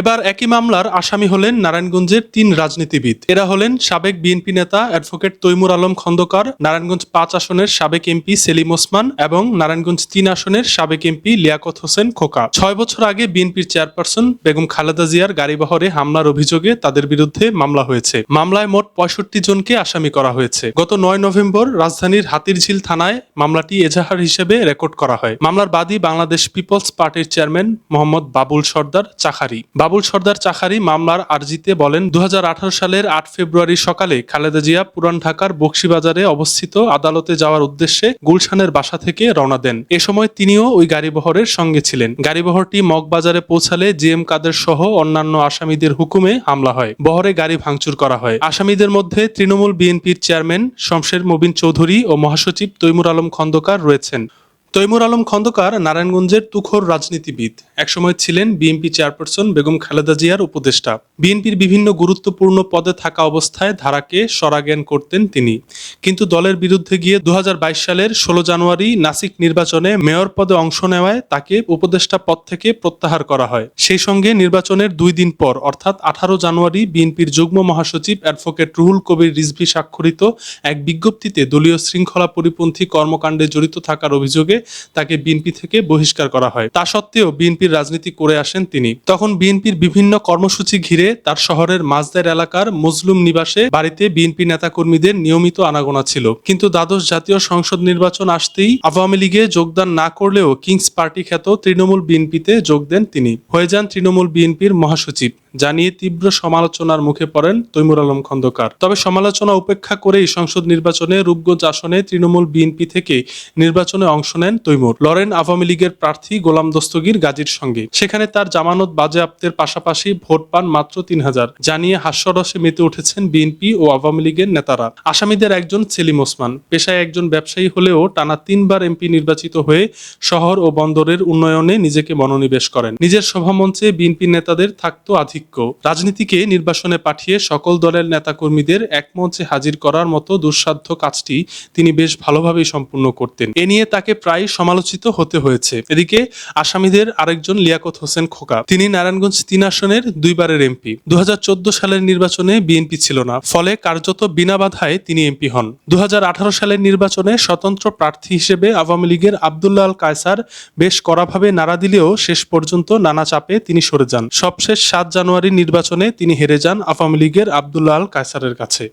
এবার একই মামলার আসামি হলেন নারায়ণগঞ্জের তিন রাজনীতিবিদ। এরা হলেন সাবেক বিএনপি নেতা অ্যাডভোকেট তৈমুর আলম খন্দকার, নারায়ণগঞ্জ পাঁচ আসনের সাবেক এমপি সেলিম ওসমান এবং নারায়ণগঞ্জ তিন আসনের সাবেক এমপি লিয়াকত হোসেন খোকা। ছয় বছর আগে বিএনপির চেয়ারপারসন বেগম খালেদা জিয়ার গাড়িবহরে হামলার অভিযোগে তাদের বিরুদ্ধে মামলা হয়েছে। মামলায় মোট পঁয়ষট্টি জনকে আসামি করা হয়েছে। গত নয় নভেম্বর রাজধানীর হাতিরঝিল থানায় মামলাটি এজাহার হিসেবে রেকর্ড করা হয়। মামলার বাদী বাংলাদেশ পিপলস পার্টির চেয়ারম্যান মোহাম্মদ বাবুল সর্দার চাখারি। বাবুল সর্দার চাখারি মামলার আর্জিতে বলেন দু হাজার আঠারো সালের আট ফেব্রুয়ারি সকালে খালেদা জিয়া পুরান ঢাকার বক্সিবাজারে অবস্থিত আদালতে যাওয়ার উদ্দেশ্যে গুলশানের বাসা থেকে রওনা দেন। এ সময় তিনিও ওই গাড়িবহরের সঙ্গে ছিলেন। গাড়িবহরটি মগবাজারে পৌঁছালে জি এম কাদের সহ অন্যান্য আসামিদের হুকুমে হামলা হয়। বহরে গাড়ি ভাঙচুর করা হয়। আসামিদের মধ্যে তৃণমূল বিএনপির চেয়ারম্যান, শমশের মবিন চৌধুরী ও মহাসচিব তৈমুর আলম খন্দকার রয়েছেন। তৈমুর আলম খন্দকার নারায়ণগঞ্জের তুখোর রাজনীতিবিদ। একসময় ছিলেন বিএনপি চেয়ারপারসন বেগম খালেদা জিয়ার উপদেষ্টা। বিএনপির বিভিন্ন গুরুত্বপূর্ণ পদে থাকা অবস্থায় ধারাকে সরাজ্ঞান করতেন তিনি। কিন্তু দলের বিরুদ্ধে গিয়ে দু হাজার বাইশ সালের ষোলো জানুয়ারি নাসিক নির্বাচনে মেয়র পদে অংশ নেওয়ায় তাকে উপদেষ্টা পদ থেকে প্রত্যাহার করা হয়। সেই সঙ্গে নির্বাচনের দুই দিন পর, অর্থাৎ আঠারো জানুয়ারি, বিএনপির যুগ্ম মহাসচিব অ্যাডভোকেট রুহুল কবির রিজভি স্বাক্ষরিত এক বিজ্ঞপ্তিতে দলীয় শৃঙ্খলা পরিপন্থী কর্মকাণ্ডে জড়িত থাকার অভিযোগে তাকে বিএনপি থেকে বহিষ্কার করা হয়। তা সত্ত্বেও বিএনপির রাজনীতি করে আসেন তিনি। তখন বিএনপির বিভিন্ন কর্মসূচি ঘিরে তার শহরের মাজদের এলাকার মজলুম নিবাসে বাড়িতে বিএনপি নেতাকর্মীদের নিয়মিত আনাগোনা ছিল। কিন্তু দ্বাদশ জাতীয় সংসদ নির্বাচন আসতেই আওয়ামী লীগে যোগদান না করলেও কিংস পার্টি খ্যাত তৃণমূল বিএনপিতে যোগ দেন তিনি। হয়ে যান তৃণমূল বিএনপির মহাসচিব, জানিয়ে তীব্র সমালোচনার মুখে পড়েন তৈমুর আলম খন্দকার। তবে সমালোচনা উপেক্ষা করেই সংসদ নির্বাচনে রূপগঞ্জ আসনে তৃণমূল বিএনপি থেকে নির্বাচনে অংশ নেন তৈমুর, লরেন আওয়ামী লীগের প্রার্থী গোলাম দস্তগীর গাজীর সঙ্গে। সেখানে তার জামানত বাজেয়াপ্তের পাশাপাশি ভোট পান মাত্র তিন হাজার জানিয়ে হাস্যরসে মেতে উঠেছেন বিএনপি ও আওয়ামী লীগের নেতারা। আসামিদের একজন সেলিম ওসমান, পেশায় একজন ব্যবসায়ী হলেও টানা তিনবার এমপি নির্বাচিত হয়ে শহর ও বন্দরের উন্নয়নে নিজেকে মনোনিবেশ করেন। নিজের সভামঞ্চে বিএনপি নেতাদের থাকতো আধিক্য। রাজনীতিকে নির্বাসনে পাঠিয়ে সকল দলের নেতাকর্মীদের এক মঞ্চে হাজির করার মতো দুঃসাধ্য কাজটি তিনি বেশ ভালোভাবেই সম্পূর্ণ করতেন। এ নিয়ে তাকে প্রায় সমালোচিত হতে হয়েছে। এদিকে আসামিদের আরেকজন লিয়াকত হোসেন খোকা, তিনি নারায়ণগঞ্জ তিন আসনের দুইবারের এমপি। দুহাজার চোদ্দ সালের নির্বাচনে বিএনপি ছিল না, ফলে কার্যত বিনা বাধায় তিনি এমপি হন। দুহাজার আঠারো সালের নির্বাচনে স্বতন্ত্র প্রার্থী হিসেবে আওয়ামী লীগের আবদুল্লাহ আল কায়সার বেশ কড়াভাবে নাড়া দিলেও শেষ পর্যন্ত নানা চাপে তিনি সরে যান। সবশেষ সাত জানুয়ারি নির্বাচনে তিনি হেরে যান আওয়ামী লীগের আবদুল্লাহ আল কায়সারের কাছে।